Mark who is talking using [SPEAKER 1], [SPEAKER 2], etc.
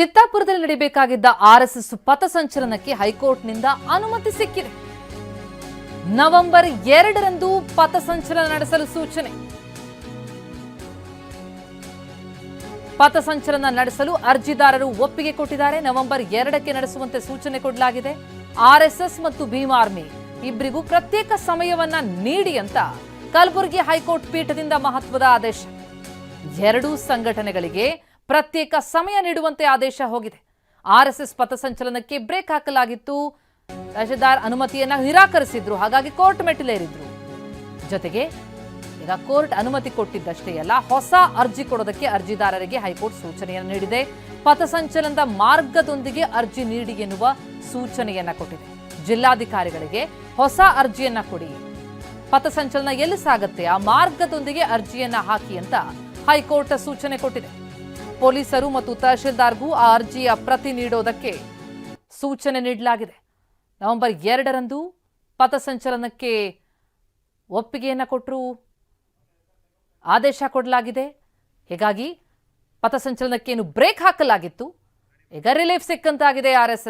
[SPEAKER 1] ಚಿತ್ತಾಪುರದಲ್ಲಿ ನಡೆಯಬೇಕಾಗಿದ್ದ RSS ಪಥಸಂಚಲನಕ್ಕೆ ಹೈಕೋರ್ಟ್ನಿಂದ ಅನುಮತಿ ಸಿಕ್ಕಿದೆ. November ಎರಡರಂದು ಪಥಸಂಚಲನ ನಡೆಸಲು ಸೂಚನೆ. ಪಥಸಂಚಲನ ನಡೆಸಲು ಅರ್ಜಿದಾರರು ಒಪ್ಪಿಗೆ ಕೊಟ್ಟಿದ್ದಾರೆ. ನವೆಂಬರ್ ಎರಡಕ್ಕೆ ನಡೆಸುವಂತೆ ಸೂಚನೆ ಕೊಡಲಾಗಿದೆ. ಆರ್ಎಸ್ಎಸ್ ಮತ್ತು ಭೀಮ್ ಆರ್ಮಿ ಇಬ್ಬರಿಗೂ ಪ್ರತ್ಯೇಕ ಸಮಯವನ್ನ ನೀಡಿ ಅಂತ ಕಲಬುರಗಿ ಹೈಕೋರ್ಟ್ ಪೀಠದಿಂದ ಮಹತ್ವದ ಆದೇಶ. ಎರಡೂ ಸಂಘಟನೆಗಳಿಗೆ ಪ್ರತ್ಯೇಕ ಸಮಯ ನೀಡುವಂತೆ ಆದೇಶ ಹೋಗಿದೆ. ಆರ್ಎಸ್ಎಸ್ ಪಥಸಂಚಲನಕ್ಕೆ ಬ್ರೇಕ್ ಹಾಕಲಾಗಿತ್ತು. ತಹಶೀಲ್ದಾರ್ ಅನುಮತಿಯನ್ನ ನಿರಾಕರಿಸಿದ್ರು. ಹಾಗಾಗಿ ಕೋರ್ಟ್ ಮೆಟ್ಟಿಲೇರಿದ್ರು. ಜೊತೆಗೆ ಈಗ ಕೋರ್ಟ್ ಅನುಮತಿ ಕೊಟ್ಟಿದ್ದಷ್ಟೇ ಅಲ್ಲ, ಹೊಸ ಅರ್ಜಿ ಕೊಡೋದಕ್ಕೆ ಅರ್ಜಿದಾರರಿಗೆ ಹೈಕೋರ್ಟ್ ಸೂಚನೆಯನ್ನು ನೀಡಿದೆ. ಪಥಸಂಚಲನದ ಮಾರ್ಗದೊಂದಿಗೆ ಅರ್ಜಿ ನೀಡಿ ಎನ್ನುವ ಸೂಚನೆಯನ್ನ ಕೊಟ್ಟಿದೆ. ಜಿಲ್ಲಾಧಿಕಾರಿಗಳಿಗೆ ಹೊಸ ಅರ್ಜಿಯನ್ನ ಕೊಡಿ. ಪಥಸಂಚಲನ ಎಲ್ಲಿ ಸಾಗುತ್ತೆ? ಆ ಮಾರ್ಗದೊಂದಿಗೆ ಅರ್ಜಿಯನ್ನ ಹಾಕಿ ಅಂತ ಹೈಕೋರ್ಟ್ ಸೂಚನೆ ಕೊಟ್ಟಿದೆ. ಪೊಲೀಸರು ಮತ್ತು ತಹಶೀಲ್ದಾರ್ಗೂ ಆ ಅರ್ಜಿಯ ಪ್ರತಿ ನೀಡೋದಕ್ಕೆ ಸೂಚನೆ ನೀಡಲಾಗಿದೆ. ನವೆಂಬರ್ ಎರಡರಂದು ಪಥಸಂಚಲನಕ್ಕೆ ಒಪ್ಪಿಗೆಯನ್ನು ಕೊಟ್ಟರು ಆದೇಶ ಕೊಡಲಾಗಿದೆ. ಹೀಗಾಗಿ ಪಥಸಂಚಲನಕ್ಕೇನು ಬ್ರೇಕ್ ಹಾಕಲಾಗಿತ್ತು. ಈಗ ರಿಲೀಫ್ ಸಿಕ್ಕಂತಾಗಿದೆ ಆರ್ ಎಸ್